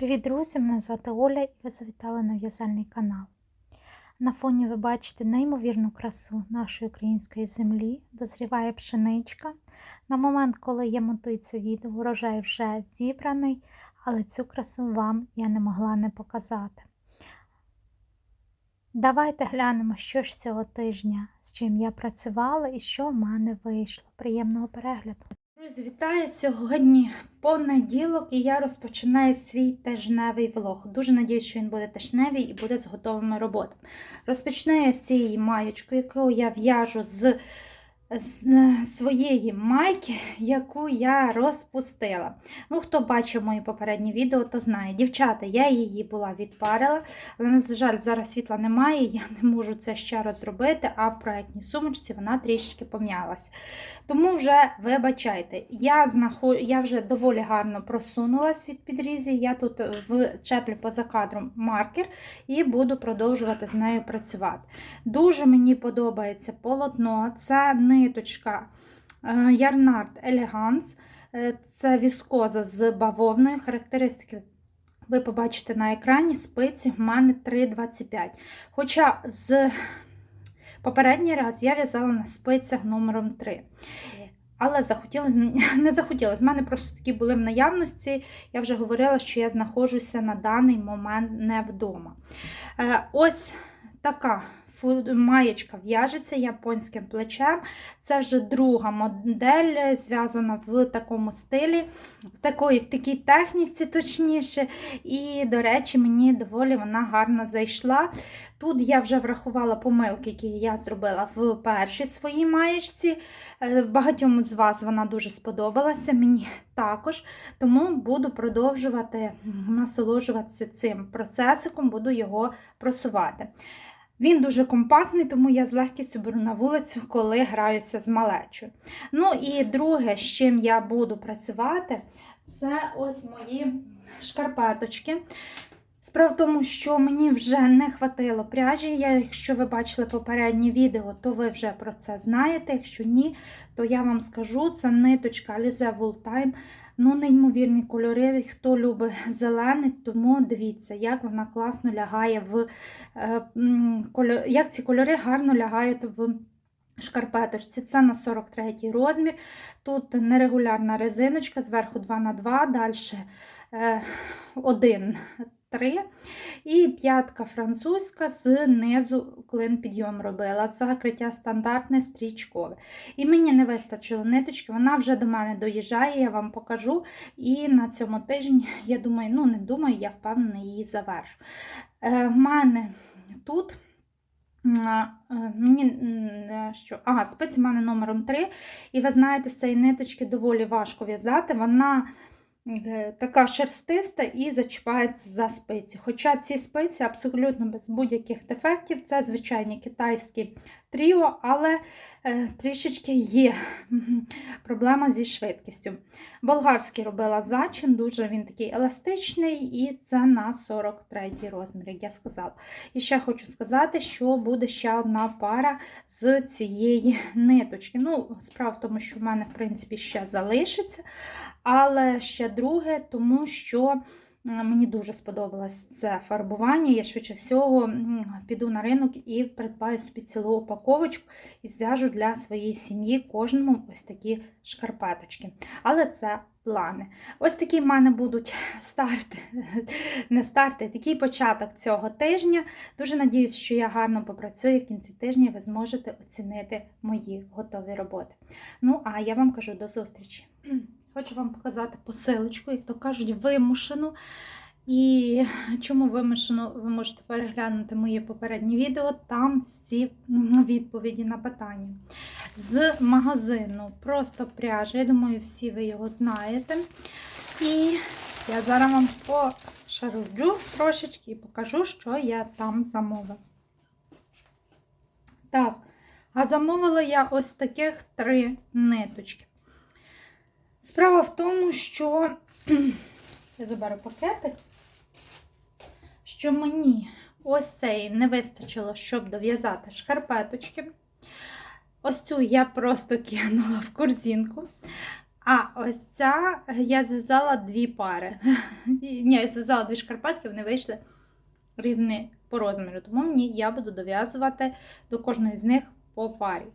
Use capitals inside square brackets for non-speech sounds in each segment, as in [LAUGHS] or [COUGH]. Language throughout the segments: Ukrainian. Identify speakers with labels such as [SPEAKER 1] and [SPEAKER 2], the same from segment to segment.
[SPEAKER 1] Привіт, друзі! Мене звати Оля і ви завітали на в'язальний канал. На фоні ви бачите неймовірну красу нашої української землі. Дозріває пшеничка. На момент, коли я монтую це відео, урожай вже зібраний, але цю красу вам я не могла не показати. Давайте глянемо, що ж цього тижня, з чим я працювала і що в мене вийшло. Приємного перегляду! Вітаю сьогодні понеділок, і я розпочинаю свій тижневий влог. Дуже надіюсь, що він буде тижневий і буде з готовими роботами. Розпочинаю з цієї маєчкою, яку я в'яжу з, з своєї майки, яку я розпустила. Ну, хто бачив мої попередні відео, то знає. Дівчата, я її була відпарила, але, на жаль, зараз світла немає, я не можу це ще раз зробити, а в проєктній сумочці вона трішки пом'ялася. Тому вже вибачайте, я знаход... я вже доволі гарно просунулась від підрізі. Я тут вчеплю поза кадром маркер і буду продовжувати з нею працювати. Дуже мені подобається полотно, це ниточка Ярнард Elegance, це віскоза з бавовною. Характеристики ви побачите на екрані, спиці в мене 3,25. Хоча з Попередній раз я в'язала на спицях номером 3. Але захотілося, [LAUGHS] не захотілося. В мене просто такі були в наявності. Я вже говорила, що я знаходжуся на даний момент не вдома. Ось така маєчка в'яжеться японським плечем. Це вже друга модель, зв'язана в такому стилі, в такої, в такій техніці, точніше. І, до речі, мені доволі вона гарно зайшла. Тут я вже врахувала помилки, які я зробила в першій своїй маєчці. Багатьом з вас вона дуже сподобалася, мені також. Тому буду продовжувати насолоджуватися цим процесиком, буду його просувати. Він дуже компактний, тому я з легкістю беру на вулицю, коли граюся з малечою. Ну і друге, з чим я буду працювати, це ось мої шкарпеточки. Справа в тому, що мені вже не хватило пряжі. Я, Якщо ви бачили попереднє відео, то ви вже про це знаєте. Якщо ні, то я вам скажу, це ниточка Alize Wool Time. Ну, неймовірні кольори. Хто любить зелений, тому дивіться, як вона класно лягає в е, як ці кольори гарно лягають в шкарпеточці. Це на 43 розмір. Тут нерегулярна резиночка, зверху 2х2, далі 1 3. І п'ятка французька з низу клин підйом робила. Закриття стандартне стрічкове. І мені не вистачило ниточки, вона вже до мене доїжджає, я вам покажу. І на цьому тижні, я думаю, ну не думаю, я впевнена, її завершу. Е, В мене тут. Е, мені що, ага, спиці в мене номером 3. І ви знаєте, з цієї ниточки доволі важко в'язати. Вона Е, така шерстиста і зачіпається за спиці. Хоча ці спиці абсолютно без будь-яких дефектів, це звичайні китайські тріо, але е, трішечки є проблема зі швидкістю. Болгарський робила зачин, дуже він такий еластичний, і це на 43 розмір, як я сказала. І ще хочу сказати, що буде ще одна пара з цієї ниточки. Ну, Справа в тому, що в мене, в принципі, ще залишиться, але ще друге, тому що. Мені дуже сподобалось це фарбування. Я швидше всього піду на ринок і придбаю собі цілу упаковочку і зв'яжу для своєї сім'ї кожному ось такі шкарпеточки. Але це плани. Ось такі в мене будуть старти, [LAUGHS] не старти, такий початок цього тижня. Дуже надіюсь, що я гарно попрацюю в кінці тижня ви зможете оцінити мої готові роботи. Ну, а я вам кажу до зустрічі. [CLEARS THROAT] Хочу вам показати посилочку, як то кажуть, вимушену. І чому вимушено, ви можете переглянути моє попереднє відео, там всі відповіді на питання. З магазину просто пряжа. Я думаю, всі ви його знаєте. І я зараз вам пошаруджу трошечки і покажу, що я там замовила. Так, а замовила я ось таких три ниточки. Справа в тому, що [CLEARS THROAT] я заберу пакетик, що мені ось цей не вистачило, щоб дов'язати шкарпеточки. Ось цю я просто кинула в корзинку. А ось ця я зв'язала дві пари. [LAUGHS] Ні, я зв'язала дві шкарпетки, вони вийшли різні по розміру. Тому мені я буду дов'язувати до кожної з них по парі.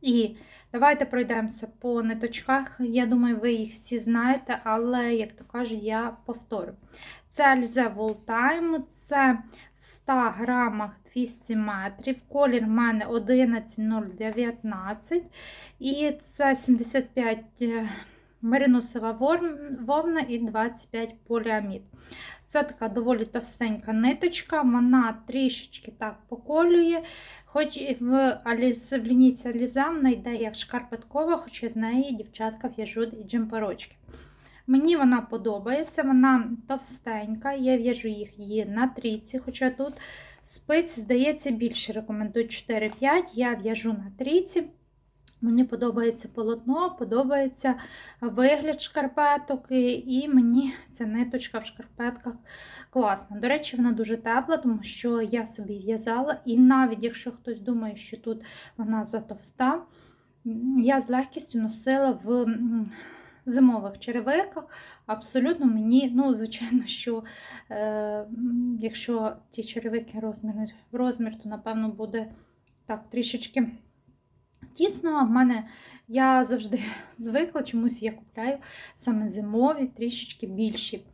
[SPEAKER 1] І давайте пройдемося по ниточках. Я думаю, ви їх всі знаєте, але, як то кажу, я повторю. Це Wool Time, це в 100 грамах 200 метрів. Колір в мене 11,019. І це 75 меринусова вовна і 25 поліамід. Це така доволі товстенька ниточка, вона трішечки так поколює. Хоч в, Аліс, в лінійці Аліза вона йде як шкарпеткова, хоча з неї дівчатка в'яжуть і джемперочки. Мені вона подобається, вона товстенька, я в'яжу їх її на трійці, хоча тут спиць, здається, більше рекомендують 4-5, я в'яжу на трійці. Мені подобається полотно, подобається вигляд шкарпеток, і- мені ця ниточка в шкарпетках класна. До речі, вона дуже тепла, тому що я собі в'язала, і навіть якщо хтось думає, що тут вона затовста, я з легкістю носила в зимових черевиках. Абсолютно мені, ну, звичайно, що е, якщо ті черевики розмір, в розмір, то напевно буде так трішечки. Тісно, в мене я завжди [LAUGHS] звикла, чомусь я купляю саме зимові, трішечки більші.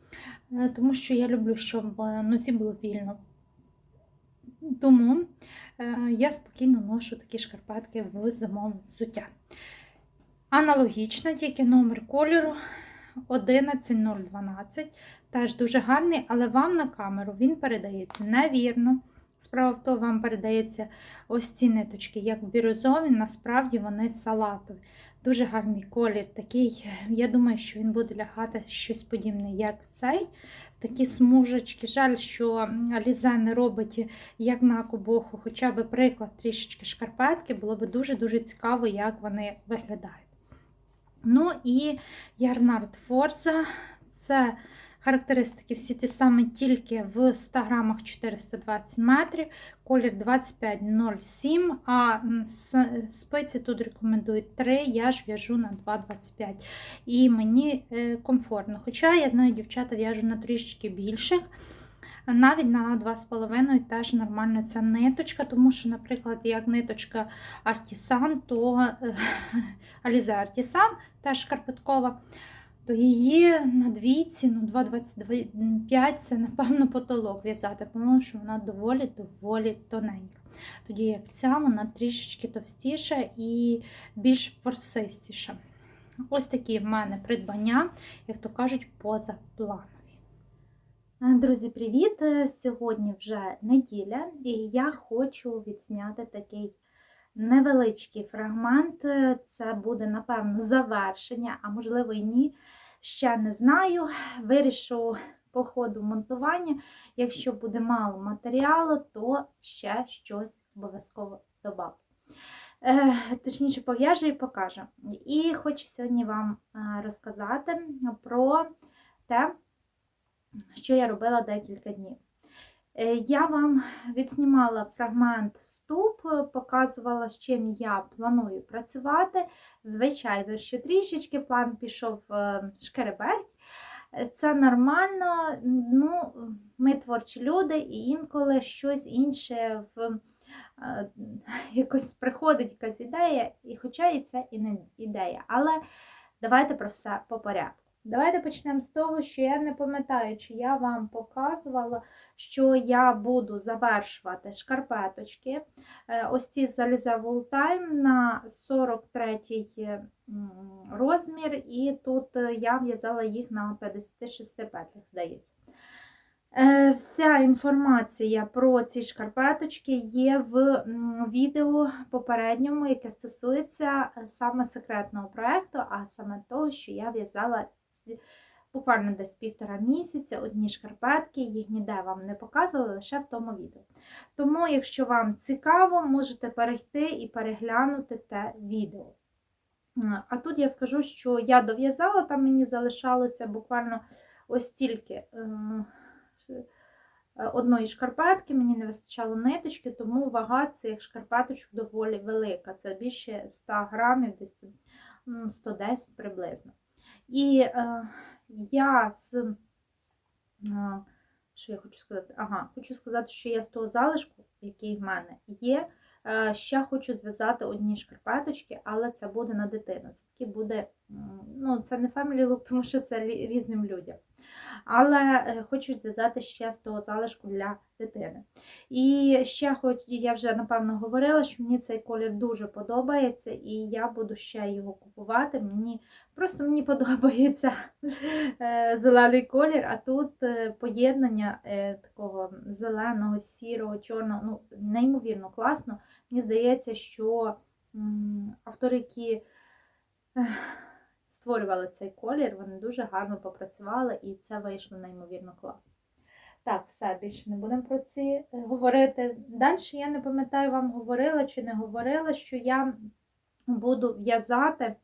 [SPEAKER 1] Е, Тому що я люблю, щоб е, носі було вільно. Тому е, я спокійно ношу такі шкарпетки в зимове взуття. Аналогічно, тільки номер кольору 11012. Теж дуже гарний, але вам на камеру він передається невірно. Справа в тому, вам передається ось ці ниточки, як бірюзові, насправді вони салатові. Дуже гарний колір. Такий, я думаю, що він буде лягати щось подібне, як цей. Такі смужечки. Жаль, що Алізе не робить як на кобоху, хоча б приклад трішечки шкарпетки, було б дуже-дуже цікаво, як вони виглядають. Ну і Ярнард Форза. Це характеристики всі ті самі, тільки в 100 грамах 420 метрів, колір 25,07, а с- спиці тут рекомендують 3, я ж в'яжу на 2,25. І мені е, комфортно. Хоча я знаю, дівчата в'яжу на трішечки більших. Навіть на 2,5 теж нормально ця ниточка, тому що, наприклад, як ниточка Artisan, то е, [LAUGHS] Alize Artisan, теж шкарпеткова, то її на двійці, ну 2,25 це, напевно, потолок в'язати, тому що вона доволі-доволі тоненька. Тоді як ця, вона трішечки товстіша і більш форсистіша. Ось такі в мене придбання, як то кажуть, позапланові. Е, Друзі, привіт! Е, Сьогодні вже неділя, і я хочу відзняти такий невеличкий фрагмент. Е, Це буде, напевно, завершення, а можливо і ні. Ще не знаю. Вирішу по ходу монтування. Якщо буде мало матеріалу, то ще щось обов'язково додам. Е, Точніше, пов'яжу і покажу. І хочу сьогодні вам е, розказати про те, що я робила декілька днів. Е, Я вам відснімала фрагмент вступ, показувала, з чим я планую працювати. Звичайно, що трішечки план пішов е, шкереберть. Е, Це нормально. Ну, ми творчі люди, і інколи щось інше в якось приходить якась ідея, і хоча і це і не ідея. Але давайте про все по порядку. Давайте почнемо з того, що я не пам'ятаю, чи я вам показувала, що я буду завершувати шкарпеточки. Е, Ось ці з Alize Wool Time на 43 м, розмір, і тут е, я в'язала їх на 56 петлях, здається. Е, Вся інформація про ці шкарпеточки є в відео попередньому, яке стосується е, саме секретного проєкту, а саме того, що я в'язала буквально десь півтора місяця одні шкарпетки, їх ніде вам не показувала, лише в тому відео. Тому, якщо вам цікаво, можете перейти і переглянути те відео. А тут я скажу, що я дов'язала, там мені залишалося буквально ось тільки е, е, одної шкарпетки, мені не вистачало ниточки, тому вага цих шкарпеточок доволі велика. Це більше 100 грамів, десь 110 приблизно. І е, я з. е, Що я хочу сказати? Ага, хочу сказати, що я з того залишку, який в мене є, е, ще хочу зв'язати одні шкарпеточки, але це буде на дитину. Це таки буде, ну, це не family look, тому що це різним людям. Але е, хочу зв'язати ще з того залишку для дитини. І ще хоч я вже напевно говорила, що мені цей колір дуже подобається, і я буду ще його купувати. Мені просто мені [LAUGHS] подобається е, зелений колір, а тут е, поєднання такого зеленого, сірого, чорного, ну, неймовірно класно. Мені здається, що автори, які створювали цей колір, вони дуже гарно попрацювали, і це вийшло неймовірно класно. Так, все, більше не будемо про ці е, говорити. Далі я не пам'ятаю, вам говорила чи не говорила, що я буду в'язати.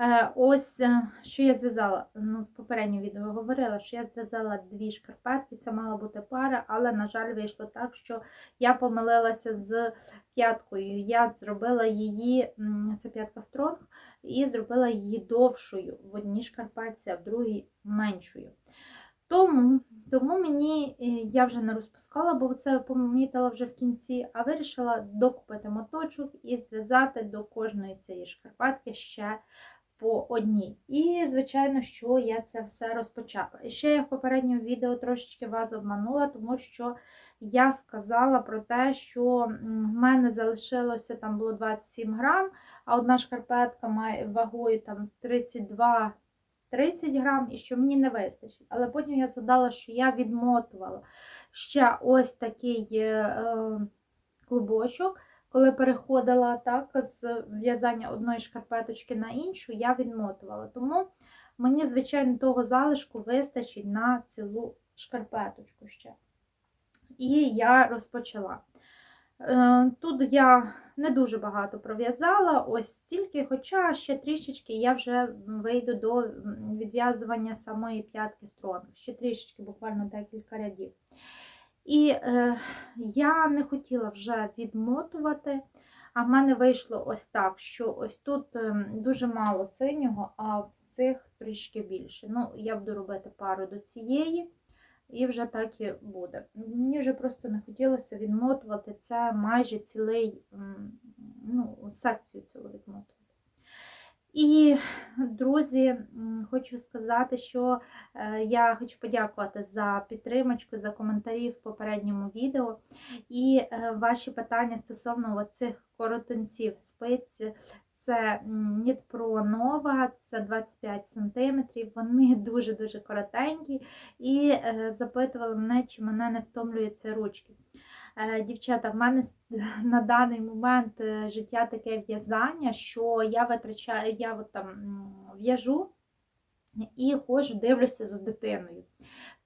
[SPEAKER 1] Е, Ось е, що я зв'язала. Ну, в попередньому відео говорила, що я зв'язала дві шкарпетки, це мала бути пара, але, на жаль, вийшло так, що я помилилася з п'яткою. Я зробила її, це п'ятка стронг, і зробила її довшою в одній шкарпетці, а в другій меншою. Тому, тому мені е, я вже не розпускала, бо це помітила вже в кінці, а вирішила докупити моточок і зв'язати до кожної цієї шкарпетки ще по одній. І, звичайно, що я це все розпочала. І ще я в попередньому відео трошечки вас обманула, тому що я сказала про те, що в мене залишилося там було 27 грам, а одна шкарпетка має вагою там 32 30 грам і що мені не вистачить. Але потім я згадала, що я відмотувала ще ось такий е, е, клубочок. Коли переходила так з в'язання одної шкарпеточки на іншу, я відмотувала. Тому мені, звичайно, того залишку вистачить на цілу шкарпеточку ще. І я розпочала. Е, Тут я не дуже багато пров'язала, ось стільки, хоча ще трішечки я вже вийду до відв'язування самої п'ятки стронг. Ще трішечки, буквально декілька рядів. І е, я не хотіла вже відмотувати, а в мене вийшло ось так, що ось тут ем, дуже мало синього, а в цих трішки більше. Ну, я буду робити пару до цієї. І вже так і буде. Мені вже просто не хотілося відмотувати це майже цілий ну, секцію цілу відмотувати. І, друзі, хочу сказати, що е, я хочу подякувати за підтримочку, за коментарі в попередньому відео. І е, ваші питання стосовно цих коротунців спиць. Це Нітпро Нова, це 25 см, вони [LAUGHS] дуже-дуже коротенькі. І е, запитували мене, чи мене не втомлюються ручки. Е, Дівчата, в мене [LAUGHS] на даний момент е, життя таке в'язання, що я витрачаю, я от там м, і ходжу, дивлюся за дитиною.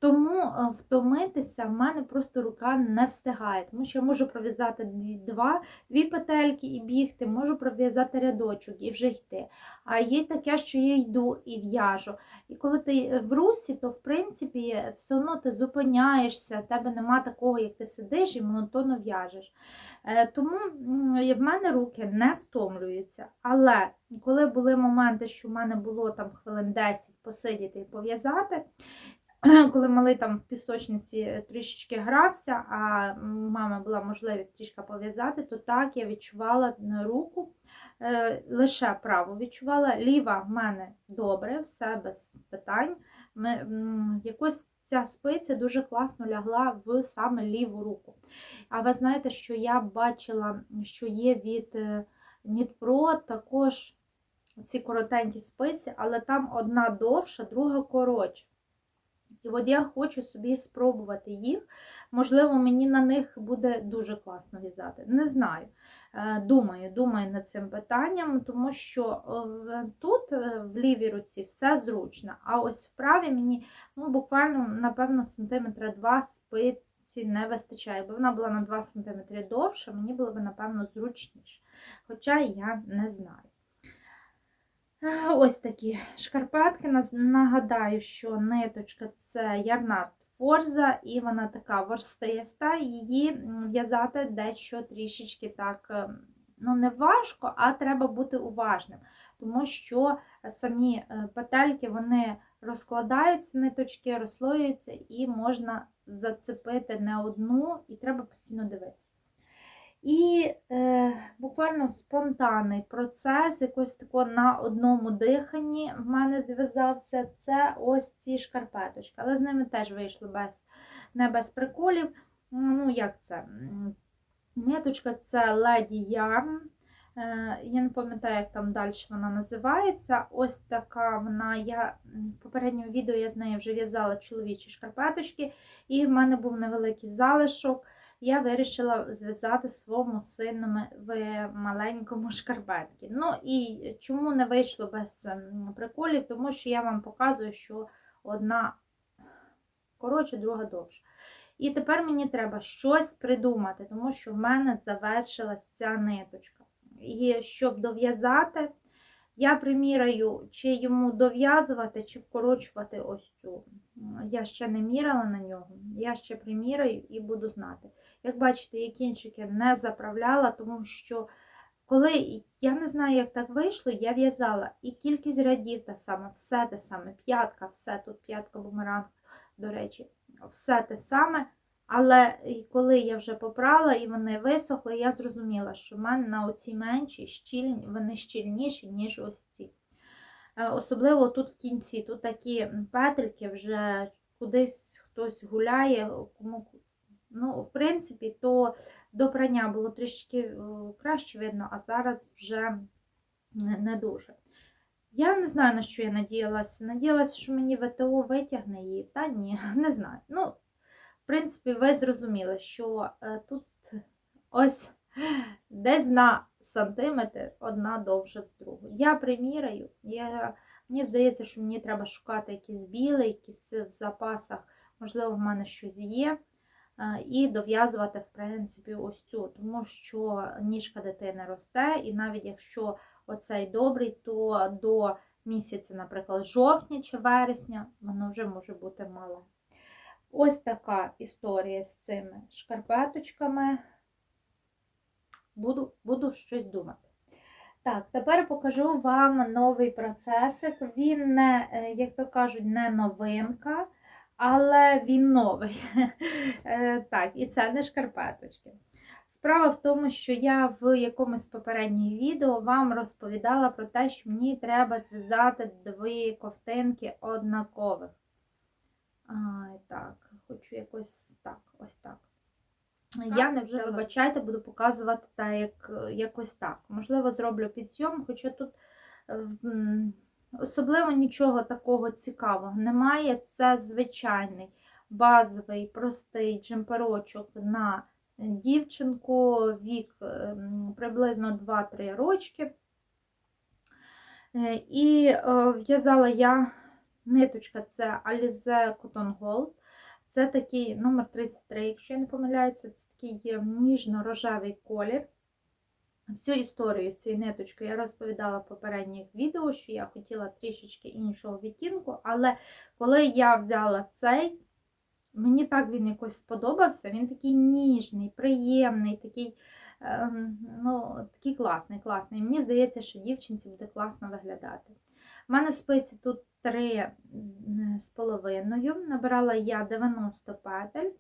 [SPEAKER 1] Тому е, втомитися в мене просто рука не встигає, тому що я можу пров'язати два, дві петельки і бігти, можу пров'язати рядочок і вже йти. А є таке, що я йду і в'яжу. І коли ти в русі, то в принципі все одно ти зупиняєшся, тебе нема такого, як ти сидиш і монотонно в'яжеш. Е, Тому в мене руки не втомлюються. Але коли були моменти, що в мене було там хвилин 10 посидіти і пов'язати, [CLEARS THROAT] коли малий там в пісочниці трішечки грався, а у мами була можливість трішки пов'язати, то так я відчувала е, руку, е, лише праву відчувала. Ліва в мене добре, все без питань. Ми, якось ця спиця дуже класно лягла в саме ліву руку. А ви знаєте, що я бачила, що є від е, Нітпро також ці коротенькі спиці, але там одна довша, друга коротша. І от я хочу собі спробувати їх. Можливо, мені на них буде дуже класно в'язати. Не знаю. Е, Думаю, думаю над цим питанням, тому що е, тут е, в лівій руці все зручно, а ось в правій мені ну, буквально, напевно, сантиметра два спиці не вистачає. Якби вона була на 2 см довша, мені було б, напевно, зручніше. Хоча я не знаю. Ось такі шкарпетки. Нагадаю, що ниточка це ярнард форза, і вона така ворстиста. Її в'язати дещо трішечки так, е, ну не важко, а треба бути уважним. тому що самі е, петельки вони розкладаються, ниточки розслоюються і можна зацепити не одну, і треба постійно дивитися. І е, буквально спонтанний процес, якось тако на одному диханні в мене зв'язався. Це ось ці шкарпеточки. Але з ними теж вийшло без, не без приколів. Ну, як це? Ниточка це Lady Yarn. Е, Я не пам'ятаю, як там далі вона називається. Ось така вона. Я в попередньому відео я з нею вже в'язала чоловічі шкарпеточки, і в мене був невеликий залишок. Я вирішила зв'язати своєму сину в маленькому шкарпетки. Ну і чому не вийшло без приколів? Тому що я вам показую, що одна коротше, друга довша. І тепер мені треба щось придумати, тому що в мене завершилась ця ниточка. І щоб дов'язати, я приміряю, чи йому дов'язувати, чи вкорочувати ось цю. Я ще не міряла на нього, я ще приміряю і буду знати. Як бачите, я кінчики не заправляла, тому що коли я не знаю, як так вийшло, я в'язала і кількість рядів та саме, все те саме, п'ятка, все тут п'ятка бумеранг, до речі, все те саме. Але коли я вже попрала і вони висохли, я зрозуміла, що в мене на оці менші щільні, вони щільніші, ніж ось ці. Е, Особливо тут в кінці, тут такі петельки вже кудись хтось гуляє, кому. Ну, в принципі, то до прання було трішки краще видно, а зараз вже не дуже. Я не знаю, на що я надіялася. Надіялася, що мені ВТО витягне її, та ні, [LAUGHS] не знаю. Ну, принципі, ви зрозуміли, що е, тут ось десь на сантиметр одна довша з другої. Я приміряю, я, мені здається, що мені треба шукати якісь білі, якісь в запасах, можливо, в мене щось є. е, І дов'язувати, в принципі, ось цю, тому що ніжка дитини росте, і навіть якщо оцей добрий, то до місяця, наприклад, жовтня чи вересня, воно вже може бути мале. Ось така історія з цими шкарпеточками. Буду, буду щось думати. Так, тепер покажу вам новий процесик. Він не, е, як то кажуть, не новинка, але він новий. [LAUGHS] Е, Так, і це не шкарпеточки. Справа в тому, що я в якомусь з попередніх відео вам розповідала про те, що мені треба зв'язати дві ковтинки однакових. Ай, так, хочу якось так, ось так. Я не вже вибачайте, буду показувати так, як, якось так. Можливо, зроблю підйом, хоча тут м, особливо нічого такого цікавого немає. Це звичайний базовий, простий джемперочок на дівчинку, вік ем, приблизно 2-3 рочки. Е, І е, в'язала я ниточка це Alize Cotton Gold. Це такий номер 33, якщо я не помиляюся, це такий ніжно-рожевий колір. Всю історію з цією ниточкою я розповідала в попередніх відео, що я хотіла трішечки іншого відтінку, але коли я взяла цей, мені так він якось сподобався. Він такий ніжний, приємний, такий ем, ну, такий класний, класний. Мені здається, що дівчинці буде класно виглядати. У мене спиці тут 3 з половиною. Набирала я 90 петель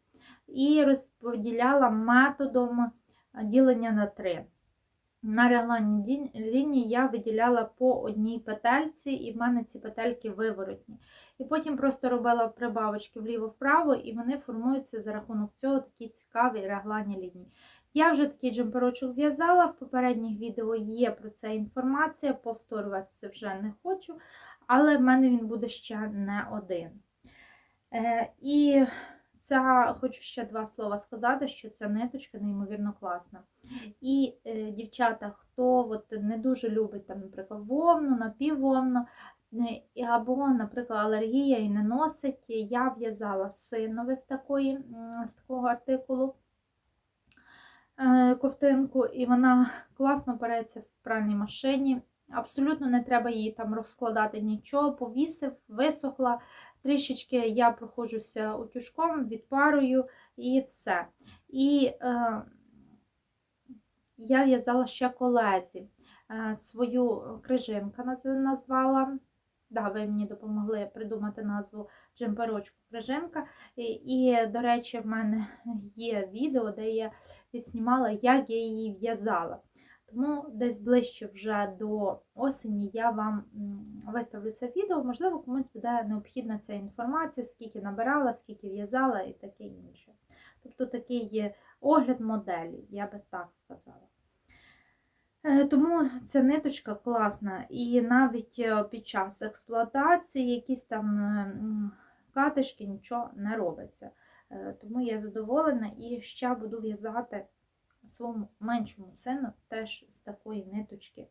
[SPEAKER 1] і розподіляла методом ділення на 3. На регланній лінії я виділяла по одній петельці, і в мене ці петельки виворотні. І потім просто робила прибавочки вліво-вправо, і вони формуються за рахунок цього такі цікаві регланні лінії. Я вже такий джемперочок в'язала, в попередніх відео є про це інформація, повторюватися вже не хочу, але в мене він буде ще не один. Е, І ця, хочу ще два слова сказати, що ця ниточка неймовірно класна. І, е, дівчата, хто от не дуже любить, там, наприклад, вовну, напіввовну, або, наприклад, алергія і не носить, я в'язала синове з, такої, з такого артикулу е, ковтинку, і вона класно переться в пральній машині. Абсолютно не треба її там розкладати нічого, повісив, висохла. Трішечки я проходжуся утюжком, відпарую і все. І е, я в'язала ще колезі. е, свою крижинка назвала. Да, ви мені допомогли придумати назву джемперочку крижинка. І, і, до речі, в мене [LAUGHS] є відео, де я відснімала, як я її в'язала. Тому десь ближче вже до осені я вам виставлю це відео. Можливо, комусь буде необхідна ця інформація, скільки набирала, скільки в'язала і таке інше. Тобто такий огляд моделі, я би так сказала. Е, Тому ця ниточка класна, і навіть е, під час експлуатації якісь там е, катишки нічого не робиться. Тому я задоволена і ще буду в'язати своєму меншому сину теж з такої ниточки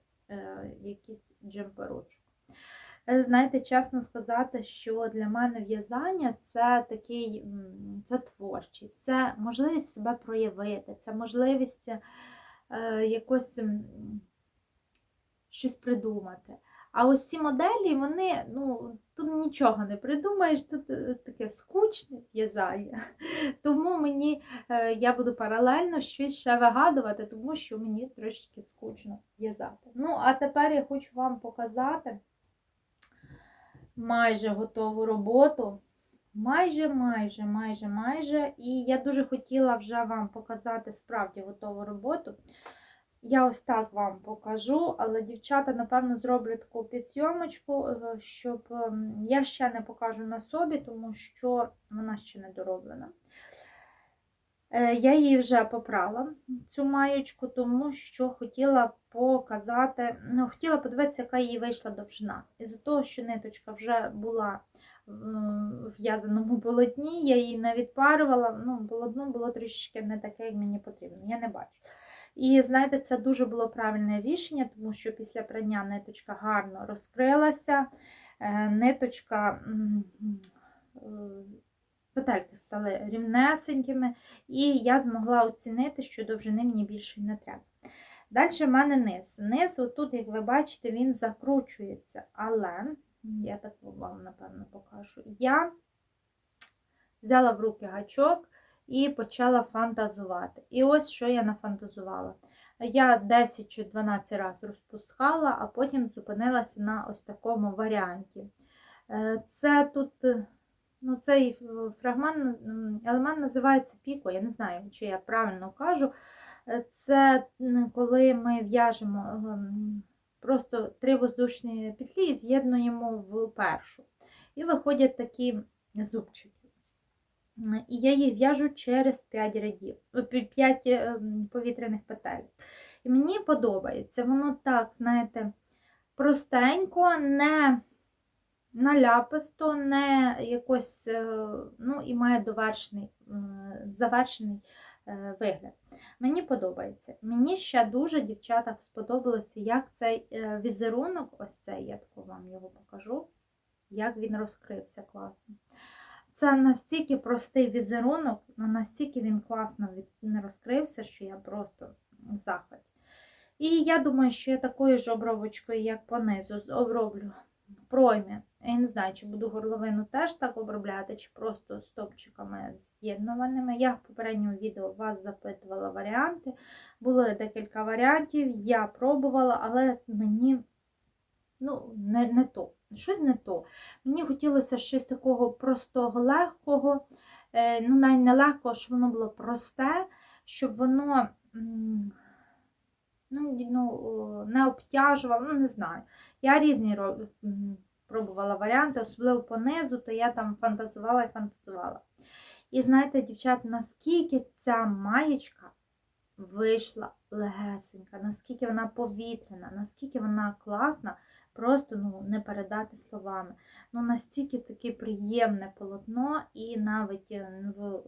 [SPEAKER 1] якийсь джемперочок. Знаєте, чесно сказати, що для мене в'язання це такий це творчість, це можливість себе проявити, це можливість якось щось придумати. А ось ці моделі, вони, ну, тут нічого не придумаєш, тут е, таке скучне в'язання. [LAUGHS] Тому мені е, я буду паралельно щось ще вигадувати, тому що мені трошки скучно в'язати. Ну, а тепер я хочу вам показати майже готову роботу. Майже, майже, майже, майже. І я дуже хотіла вже вам показати справді готову роботу. Я ось так вам покажу, але дівчата, напевно, зроблять таку підсйомочку, е, щоб ем, я ще не покажу на собі, тому що вона ще не дороблена. Е, Я її вже попрала, цю маєчку, тому що хотіла показати, ну, хотіла подивитися, яка її вийшла довжина. Із-за того, що ниточка вже була в'язаному полотні, я її не відпарювала, ну, полотно було трішки не таке, як мені потрібно, я не бачу. І знаєте, це дуже було правильне рішення, тому що після прання ниточка гарно розкрилася, е, ниточка, е, петельки стали рівнесенькими, і я змогла оцінити, що довжини мені більше не треба. Далі в мене низ. Низ, отут, як ви бачите, він закручується, але я так вам, напевно, покажу. Я взяла в руки гачок і почала фантазувати. І ось що я нафантазувала. Я 10 чи 12 разів розпускала, а потім зупинилася на ось такому варіанті. Е, Це тут, е, ну, цей фрагмент, елемент називається піко, я не знаю, чи я правильно кажу. Е, Це коли ми в'яжемо ем, просто три воздушні петлі і з'єднуємо в першу. І виходять такі зубчики. І я їх в'яжу через 5 рядів, 5 повітряних петель. І мені подобається. Воно так, знаєте, простенько, не наляписто, не якось, е, ну, і має завершений е, вигляд. Мені подобається. Мені ще дуже, дівчата, сподобалося, як цей е, візерунок, ось цей, я таку вам його покажу, як він розкрився класно. Це настільки простий візерунок, але настільки він класно розкрився, що я просто в захваті. І я думаю, що я такою ж обробочкою, як по низу, з- оброблю пройми. Я не знаю, чи буду горловину теж так обробляти, чи просто стопчиками з'єднувальними. Я в попередньому відео вас запитувала варіанти. Було декілька варіантів, я пробувала, але мені ну, не, не то. Щось не то. Мені хотілося щось такого простого, легкого, е, ну, навіть не легкого, щоб воно було просте, щоб воно ну, ну, не обтяжувало, ну, не знаю. Я різні ро- м, пробувала варіанти, особливо по низу, то я там фантазувала і фантазувала. І знаєте, дівчат, наскільки ця маєчка вийшла легесенька, наскільки вона повітряна, наскільки вона класна, просто ну, не передати словами. Ну, настільки таке приємне полотно, і навіть е, в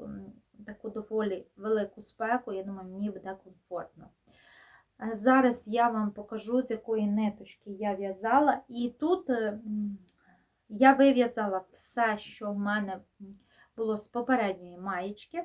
[SPEAKER 1] таку доволі велику спеку, я думаю, мені буде комфортно. Е, Зараз я вам покажу, з якої ниточки я в'язала. І тут е, я вив'язала все, що в мене було з попередньої маєчки.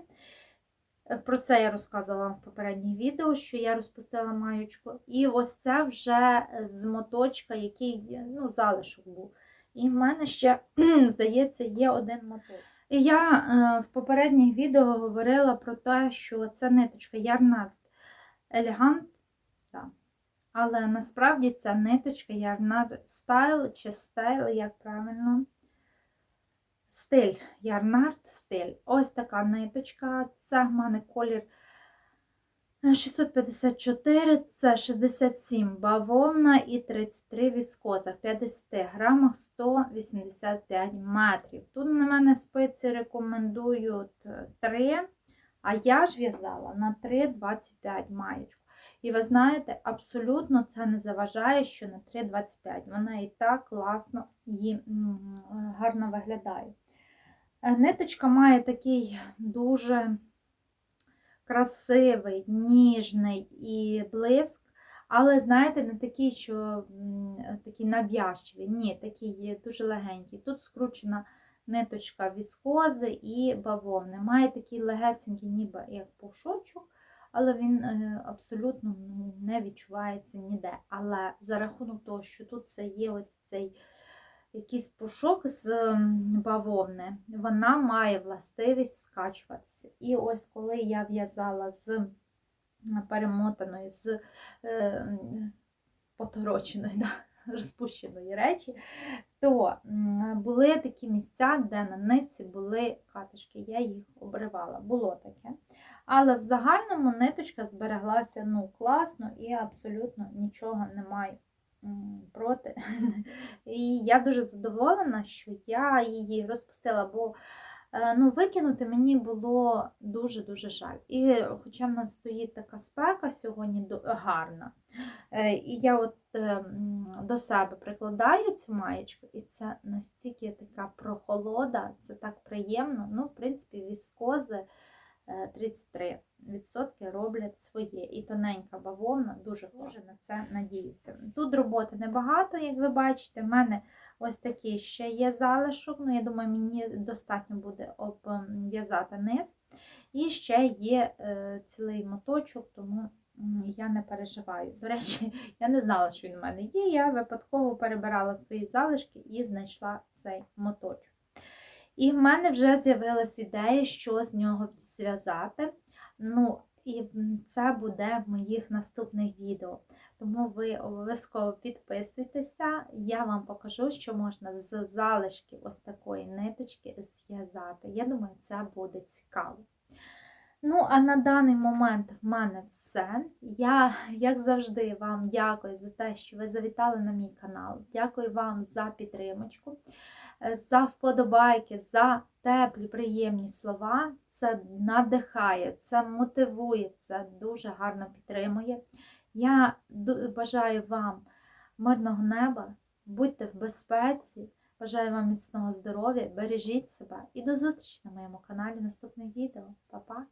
[SPEAKER 1] Е, Про це я розказувала в попередніх відео, що я розпустила маєчку. І ось це вже з моточка, який ну, залишок був. І в мене ще, [CLEARS THROAT] здається, є один моток. І я е, в попередніх відео говорила про те, що це ниточка Ярнард Елегант. Але насправді ця ниточка Ярнар Style чи Style, як правильно. Стиль, Ярнард стиль. Ось така ниточка. Це в мене колір 654, це 67 бавовна і 33 віскоза. В 50 грамах 185 метрів. Тут на мене спиці рекомендують 3, а я ж в'язала на 3,25 маєчку. І ви знаєте, абсолютно це не заважає, що на 3,25. Вона і так класно і гарно виглядає. Е, Ниточка має такий дуже красивий, ніжний і блиск, але, знаєте, не такий, що такий нав'язчивий. Ні, такий дуже легенький. Тут скручена ниточка віскози і бавовни. Має такий легесенький, ніби як пушочок, але він е, абсолютно ну, не відчувається ніде. Але за рахунок того, що тут це є ось цей якийсь пушок з бавовни, вона має властивість скачуватися. І ось коли я в'язала з м, перемотаної, з е, потороченої, [LAUGHS] да, розпущеної речі, то були такі місця, де на нитці були катишки, я їх обривала. Було таке. Але в загальному ниточка збереглася ну, класно і абсолютно нічого немає м, проти. І я дуже задоволена, що я її розпустила, бо е, ну, викинути мені було дуже-дуже жаль. І хоча в нас стоїть така спека сьогодні гарна, е, і я от е, до себе прикладаю цю маєчку, і це настільки така прохолода, це так приємно. Ну, в принципі, віскози 33% роблять своє. І тоненька бавовна, дуже дуже на це надіюся. Тут роботи небагато, як ви бачите. В мене ось такий ще є залишок. Ну, я думаю, мені достатньо буде обв'язати низ. І ще є е, цілий моточок, тому я не переживаю. До речі, [LAUGHS] я не знала, що він в мене є. Я випадково перебирала свої залишки і знайшла цей моточок. І в мене вже з'явилась ідея, що з нього зв'язати. Ну, і це буде в моїх наступних відео. Тому ви обов'язково підписуйтеся, я вам покажу, що можна з залишків ось такої ниточки зв'язати. Я думаю, це буде цікаво. Ну, а на даний момент в мене все. Я, як завжди, вам дякую за те, що ви завітали на мій канал. Дякую вам за підтримочку, за вподобайки, за теплі, приємні слова. Це надихає, це мотивує, це дуже гарно підтримує. Я бажаю вам мирного неба, будьте в безпеці. Бажаю вам міцного здоров'я, бережіть себе і до зустрічі на моєму каналі в наступних відео. Па-па!